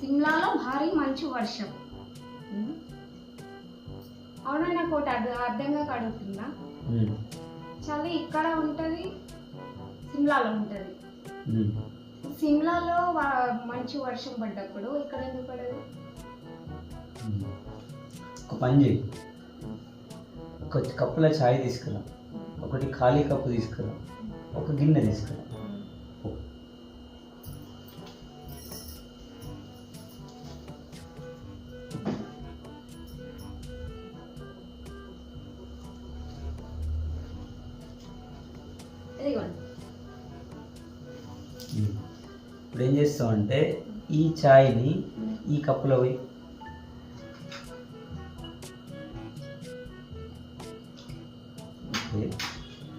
సిమ్లాలో భారీ మంచు వర్షం. అవునా నాకు ఒకటి అర్థం అర్థంగా ఉమ్, చలి ఇక్కడ ఉంటుంది సిమ్లాలో ఉంటుంది. సిమ్లాలో మంచు వర్షం పడ్డప్పుడు ఇక్కడ ఎందుకు పడదు. ఒక పని చేయి. ఒక కప్పుల ఛాయ్ తీసుకురా. ఒకటి ఖాళీ కప్పు తీసుకురా. ఒక గిన్నె తీసుకురా. ఇప్పుడు ఏం చేస్తాం అంటే ఈ ఛాయ్ని ఈ కప్పులో పోయి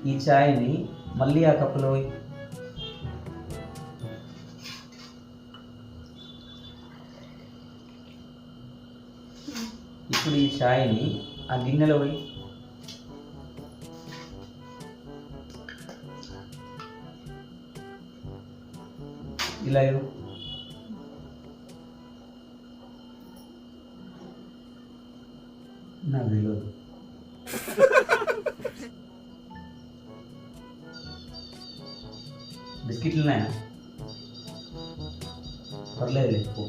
ఈ ఛాయ్ని మళ్ళీ ఆ కప్పులో పోయి ఇప్పుడు ఈ ఛాయ్ని ఆ గిన్నెలో పోయి ఇలా ఇవ్వు. నాకు తెలియదు బిస్కెట్లు ఉన్నాయా పర్లేదు పో